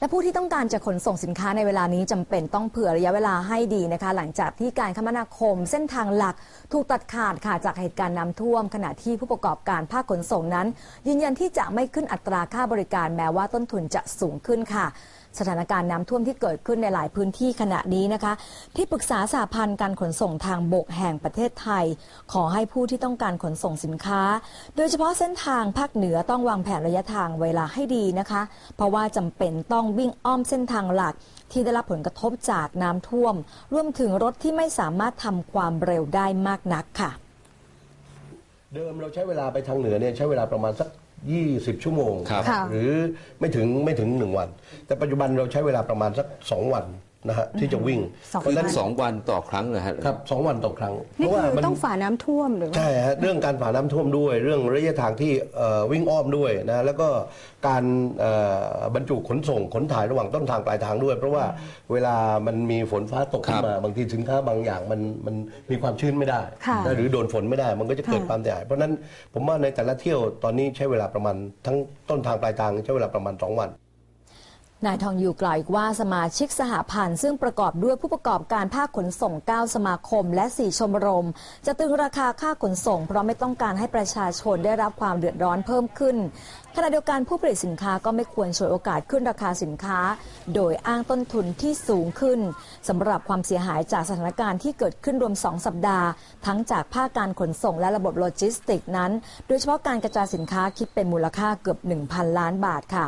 และผู้ที่ต้องการจะขนส่งสินค้าในเวลานี้จำเป็นต้องเผื่อระยะเวลาให้ดีนะคะ หลังจากที่การคมนาคมเส้นทางหลักถูกตัดขาดค่ะจากเหตุการณ์น้ำท่วม ขณะที่ผู้ประกอบการภาคขนส่งนั้น ยืนยันที่จะไม่ขึ้นอัตราค่าบริการแม้ว่าต้นทุนจะสูงขึ้นค่ะสถานการณ์น้ำท่วมที่เกิดขึ้นในหลายพื้นที่ขณะนี้นะคะ ที่ปรึกษาสหพันธ์การขนส่งทางบกแห่งประเทศไทย ขอให้ผู้ที่ต้องการขนส่งสินค้า โดยเฉพาะเส้นทางภาคเหนือต้องวางแผนระยะทางเวลาให้ดีนะคะ เพราะว่าจำเป็นต้องวิ่งอ้อมเส้นทางหลักที่ได้รับผลกระทบจากน้ำท่วม รวมถึงรถที่ไม่สามารถทำความเร็วได้มากนักค่ะ เดิมเราใช้เวลาไปทางเหนือเนี่ยใช้เวลาประมาณสัก 20 ชั่วโมง ครับค่ะหรือไม่ถึงไม่ถึง 1 วัน แต่ปัจจุบันเราใช้เวลาประมาณสัก 2 วัน นะฮะที่จะวิ่งสองเพราะฉะนั้นสองวันต่อครั้งนะฮะ ครับสองวันต่อครั้งนี่เพราะว่าคือมัน ต้องฝ่าน้ำท่วมหรือว่า ใช่ฮะเรื่องการผ่าน้ำท่วมด้วย เรื่องระยะทางที่เอ่อวิ่งอ้อมด้วยนะแล้วก็การเอ่อบรรจุขนส่งขนถ่ายระหว่างต้นทางปลายทางด้วย เพราะว่าเวลามันมีฝนฟ้าตกขึ้นมาบางทีสินค้าบางอย่างมันมันมีความชื้นไม่ได้ค่ะนะหรือโดนฝนไม่ได้มันก็จะเกิดค่ะ ความเสียหายเพราะฉะนั้นผมว่าในแต่ละเที่ยวตอนนี้ใช้เวลาประมาณทั้งต้นทางปลายทางใช้เวลาประมาณ2วัน นายทองอยู่กล่าวอีกว่าสมาชิกสหพันธ์ซึ่งประกอบด้วยผู้ประกอบการภาคขนส่ง 9 สมาคม และ 4 ชมรม จะตึงราคาค่าขนส่ง เพราะไม่ต้องการให้ประชาชนได้รับความเดือดร้อนเพิ่มขึ้นขณะเดียวกันผู้ผลิตสินค้าก็ไม่ควรฉวยโอกาสขึ้นราคาสินค้า โดยอ้างต้นทุนที่สูงขึ้นสำหรับความเสียหายจากสถานการณ์ที่เกิดขึ้นรวม 2 สัปดาห์ ทั้งจากภาคการขนส่งและระบบโลจิสติกส์นั้น โดยเฉพาะการกระจายสินค้าคิดเป็นมูลค่าเกือบ 1,000 ล้านบาทค่ะ